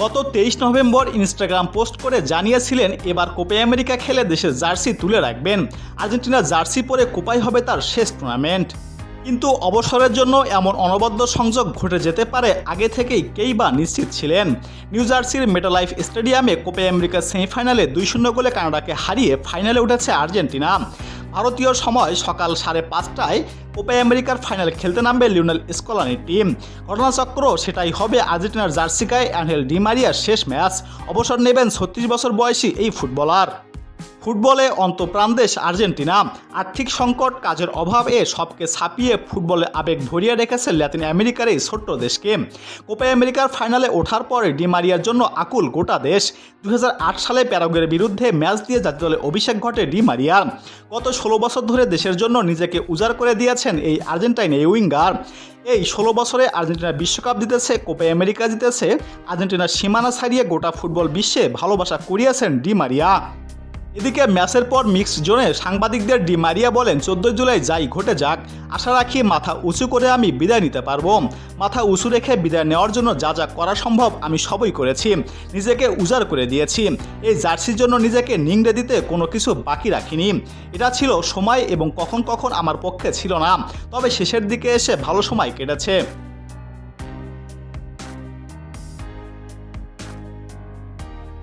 গত তেইশ November Instagram post করে জানিয়েছিলেন, এবার কোপা আমেরিকা খেলে দেশের জার্সি তুলে রাখবেন। আর্জেন্টিনা জার্সি পরে কোপাই হবে তার শেষ টুর্নামেন্ট কিন্তু অবসরের জন্য এমন অনবদ্য সংযোগ ঘটে যেতে পারে, আগে থেকেই কেই বা নিশ্চিত ছিলেন। নিউ জার্সির মেটালাইফ স্টেডিয়ামে কোপে আমেরিকার সেমিফাইনালে দুই শূন্য গোলে কানাডাকে হারিয়ে ফাইনালে উঠেছে আর্জেন্টিনা। ভারতীয় সময় সকাল সাড়ে পাঁচটায় কোপা আমেরিকার ফাইনাল খেলতে নামবে লিওনেল স্কলানির টিম। ঘটনাচক্র সেটাই হবে আর্জেন্টিনার জার্সিকায় অ্যানহেল ডিমারিয়ার শেষ ম্যাচ। অবসর নেবেন ছত্রিশ বছর বয়সী এই ফুটবলার। ফুটবলে অন্তপ্রাণ দেশ আর্জেন্টিনা। আর্থিক সংকট, কাজের অভাব সবকে ছাপিয়ে ফুটবলে আবেগ ধরিয়ে রেখেছে ল্যাতিন আমেরিকার এই ছোট্ট দেশকে। কোপা আমেরিকার ফাইনালে ওঠার পরে ডিমারিয়ার জন্য আকুল গোটা দেশ। দুহাজার আট সালে প্যারাগুয়ের বিরুদ্ধে ম্যাচ দিয়ে জাতীয় দলে অভিষেক ঘটে ডিমারিয়ার গত ষোলো বছর ধরে দেশের জন্য নিজেকে উজাড় করে দিয়েছেন এই আর্জেন্টাইন এই উইঙ্গার। এই ষোলো বছরে আর্জেন্টিনা বিশ্বকাপ জিতেছে, কোপা আমেরিকা জিতেছে। আর্জেন্টিনার সীমানা ছাড়িয়ে গোটা ফুটবল বিশ্বে ভালোবাসা কুড়িয়েছেন ডিমারিয়া এদিকে ম্যাচের পর মিক্সড জোনে সাংবাদিকদের ডি মারিয়া বলেন, চোদ্দই জুলাই যাই ঘটে যাক, আশা রাখি মাথা উঁচু করে আমি বিদায় নিতে পারব। মাথা উঁচু রেখে বিদায় নেওয়ার জন্য যা যা করা সম্ভব আমি সবই করেছি, নিজেকে উজাড় করে দিয়েছি। এই জার্সির জন্য নিজেকে নিংড়ে দিতে কোনো কিছু বাকি রাখিনি। এটা ছিল সময় এবং কখন কখন আমার পক্ষে ছিল না। তবে শেষের দিকে এসে ভালো সময় কেটেছে।